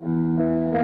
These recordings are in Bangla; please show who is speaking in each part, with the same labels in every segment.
Speaker 1: মোরা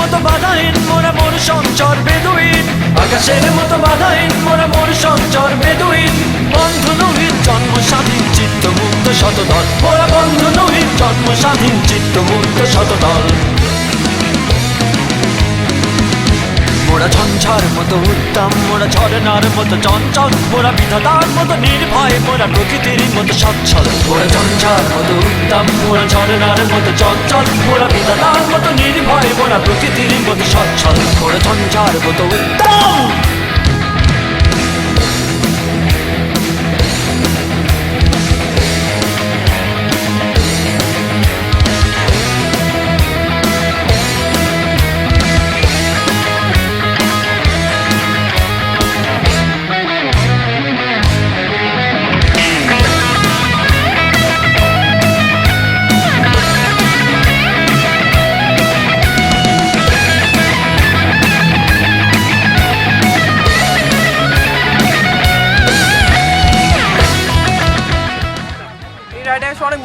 Speaker 1: মতো বাধাহীন, মোরা মোর সঞ্চর বেদুইন। আকাশের মতো বাধাহীন, মোরা মোর সঞ্চর বেদুইন। বন্ধু নহিত জন্ম স্বাধীন চিত্ত মুক্ত শতদল। মোরা বন্ধু নহিত জন্ম স্বাধীন চিত্ত মুক্ত শতদল। মোরা ঝঞ্ঝার মতো উত্তম ওরা ঝরনার মতো চঞ্চল ওরা বিধাতার মতো নির্ভয় ওরা প্রকৃতির মতো সচ্ছল। ওরা ঝঞ্ঝার মতো উত্তম ওরা ঝরনার মতো চঞ্চল ওরা বিধাতার মতো নির্ভয় ওরা প্রকৃতির মতো সচ্ছল। ওরা ঝঞ্ঝার মতো উত্তম।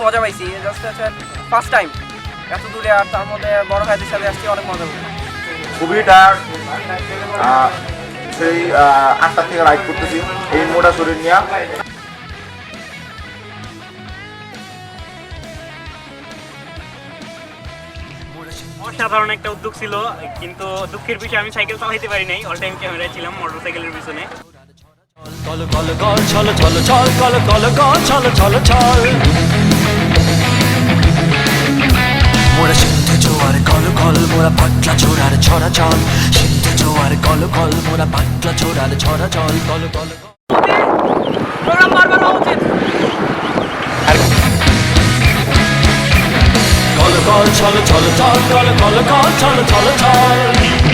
Speaker 2: মজা পাইছি জাস্ট হচ্ছে ফার্স্ট টাইম এত দূরে আর তার মধ্যে বড় ভাইদের সাথে আসছি অনেক মজা পাইছি
Speaker 3: খুবই টায়ার্ড সেই আটটা থেকে রাইড করতেছি এই মোটা শরীর নিয়ে
Speaker 4: অসাধারণ একটা উদ্যোগ ছিল কিন্তু দুঃখের বিষয়ে আমি সাইকেল চালাইতে পারি নাই অল টাইম ক্যামেরায় ছিলাম মোটর সাইকেলের পিছনে
Speaker 1: কল কল কল ছল ছল ছল কল কল কল ছল মোরা পাটলা ছোড়ার ছড়া চল সিন্ধু জোয়ার কল কল মোরা পাটলা ছোড়ার ছড়া চল কল কল কল।
Speaker 2: প্রোগ্রাম বারবার হওয়া উচিত
Speaker 1: কল কল চল চল ছল কল কল কল চল চল ছল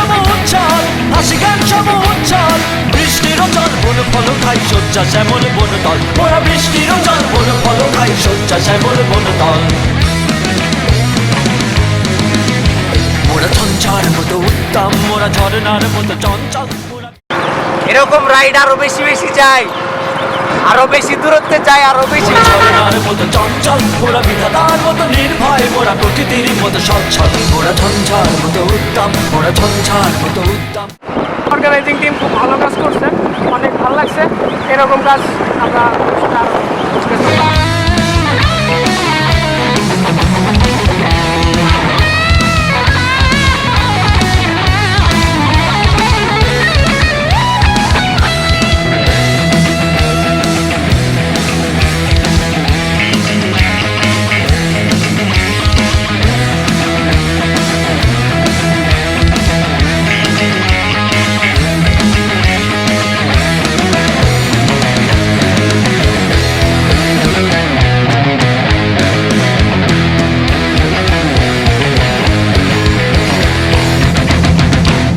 Speaker 1: সম উচ্ছল হাসি গান সম উচ্ছল বৃষ্টির জল বন ফল খাই সজ্জা শ্যামল বন তল। ওরা বৃষ্টির জল বন ফল খাই সজ্জা শ্যামল বন তল। মোরা ঝঞ্ঝার মতো উত্তম, মোরা ঝরনার মতো চঞ্চল
Speaker 2: এরকম রাইডারও বেশি বেশি চাই। আরও বেশি দূরত্বে চাই আরও বেশি
Speaker 1: মতো চঞ্চল ওরা বিধাতার মতো নির্ভয় ওরা প্রকৃতির মতো সচ্ছল ওরা ঝঞ্ঝার মতো উত্তম ওরা ঝঞ্ঝার মতো উত্তম।
Speaker 2: অর্গানাইজিং টিম খুব ভালো কাজ করছে অনেক ভালো লাগছে এরকম কাজ আমরা